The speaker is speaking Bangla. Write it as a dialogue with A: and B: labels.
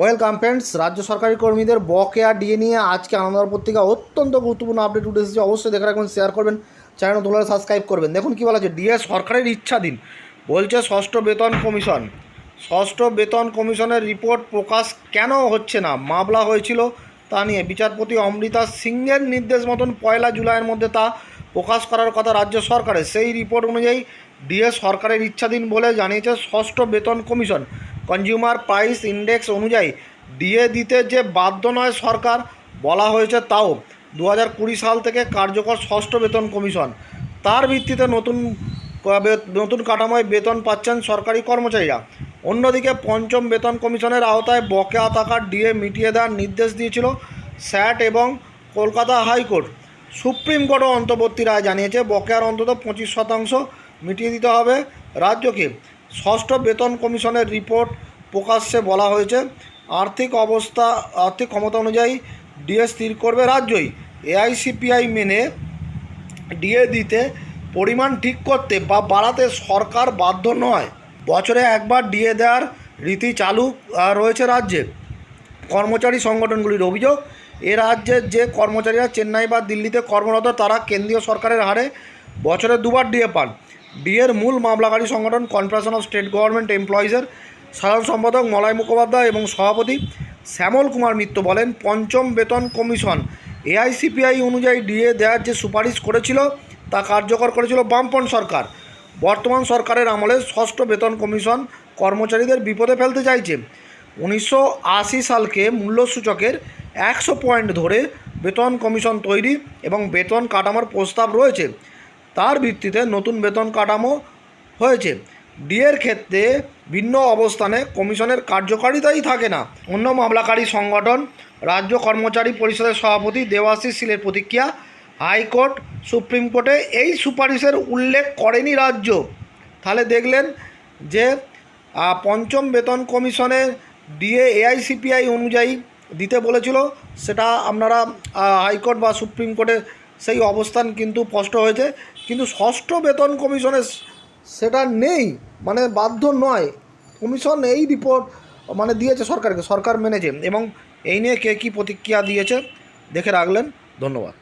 A: ওয়েলকাম ফ্রেন্ডস, রাজ্য সরকারি কর্মীদের বকেয়া ডিএ নিয়ে আজকে আনন্দর পত্রিকা অত্যন্ত গুরুত্বপূর্ণ আপডেট উঠে এসেছে। অবশ্যই দেখে রাখবেন শেয়ার করবেন চ্যানেল তোলারে সাবস্ক্রাইব করবেন। দেখুন কী বলা আছে, ডিএ সরকারের ইচ্ছাধীন, বলছে ষষ্ঠ বেতন কমিশন। ষষ্ঠ বেতন কমিশনের রিপোর্ট প্রকাশ কেন হচ্ছে না? মামলা হয়েছিল তা নিয়ে। বিচারপতি অমৃতা সিংয়ের নির্দেশ মতন পয়লা জুলাইয়ের মধ্যে তা প্রকাশ করার কথা রাজ্য সরকারের। সেই রিপোর্ট অনুযায়ী ডিএ সরকারের ইচ্ছাধীন বলে জানিয়েছে ষষ্ঠ বেতন কমিশন। কনজিউমার প্রাইস ইন্ডেক্স অনুযায়ী ডিএ দিতে যে বাধ্য নয় সরকার বলা হয়েছে তাও। দু হাজার কুড়ি সাল থেকে কার্যকর ষষ্ঠ বেতন কমিশন। তার ভিত্তিতে নতুন নতুন কাঠামোয় বেতন পাচ্ছেন সরকারি কর্মচারীরা। অন্যদিকে পঞ্চম বেতন কমিশনের আওতায় বকেয়া থাকার ডিএ মিটিয়ে দেওয়ার নির্দেশ দিয়েছিল স্যাট এবং কলকাতা হাইকোর্ট। সুপ্রিম কোর্টও অন্তর্বর্তী রায় জানিয়েছে, বকেয়ার অন্তত পঁচিশ শতাংশ মিটিয়ে দিতে হবে রাজ্যকে। ষষ্ঠ বেতন কমিশনের রিপোর্ট প্রকাশ্যে বলা হয়েছে, আর্থিক অবস্থা, আর্থিক ক্ষমতা অনুযায়ী ডিএ স্থির করবে রাজ্যই। এআইসিপিআই মেনে ডিএ দিতে পরিমাণ ঠিক করতে বা বাড়াতে সরকার বাধ্য নয়। বছরে একবার ডিএ দেওয়ার রীতি চালু রয়েছে রাজ্যে। কর্মচারী সংগঠনগুলির অভিযোগ, এ রাজ্যের যে কর্মচারীরা চেন্নাই বা দিল্লিতে কর্মরত, তারা কেন্দ্রীয় সরকারের হারে বছরে দুবার ডিএ পান। ডিএর মূল মামলাকারী সংগঠন কনফেডারেশন অফ স্টেট গভর্নমেন্ট এমপ্লয়িজের সাধারণ সম্পাদক মলয় মুখোপাধ্যায় এবং সভাপতি শ্যামল কুমার মিত্র বলেন, পঞ্চম বেতন কমিশন এআইসিপিআই অনুযায়ী ডিএ দেওয়ার যে সুপারিশ করেছিল তা কার্যকর করেছিল বামপন্থ সরকার। বর্তমান সরকারের আমলে ষষ্ঠ বেতন কমিশন কর্মচারীদের বিপদে ফেলতে চাইছে। উনিশশো আশি সালকে মূল্যসূচকের একশো পয়েন্ট ধরে বেতন কমিশন তৈরি এবং বেতন কাঠামোর প্রস্তাব রয়েছে। তার ভিত্তিতে নতুন বেতন কাঠামো হয়েছে। ডিএর ক্ষেত্রে ভিন্ন অবস্থানে কমিশনের কার্যকারিতাই থাকে না। অন্য মামলাকারী সংগঠন, রাজ্য কর্মচারী পরিষদের সভাপতি দেবাশিস শীলের প্রতিক্রিয়া, হাইকোর্ট, সুপ্রিম কোর্টে এই সুপারিশের উল্লেখ করেনি রাজ্য। তাহলে দেখলেন যে পঞ্চম বেতন কমিশনের ডিএ এআইসিপিআই অনুযায়ী দিতে বলেছিল, সেটা আপনারা হাইকোর্ট বা সুপ্রিম কোর্টে সেই অবস্থান কিন্তু স্পষ্ট হয়েছে। কিন্তু ষষ্ঠ বেতন কমিশনের সেটা নেই মানে বাধ্য নয়। কমিশন এই রিপোর্ট মানে দিয়েছে সরকারকে, সরকার মেনেছে। এবং এই নিয়ে কে কী প্রতিক্রিয়া দিয়েছে, দেখে রাখলেন। ধন্যবাদ।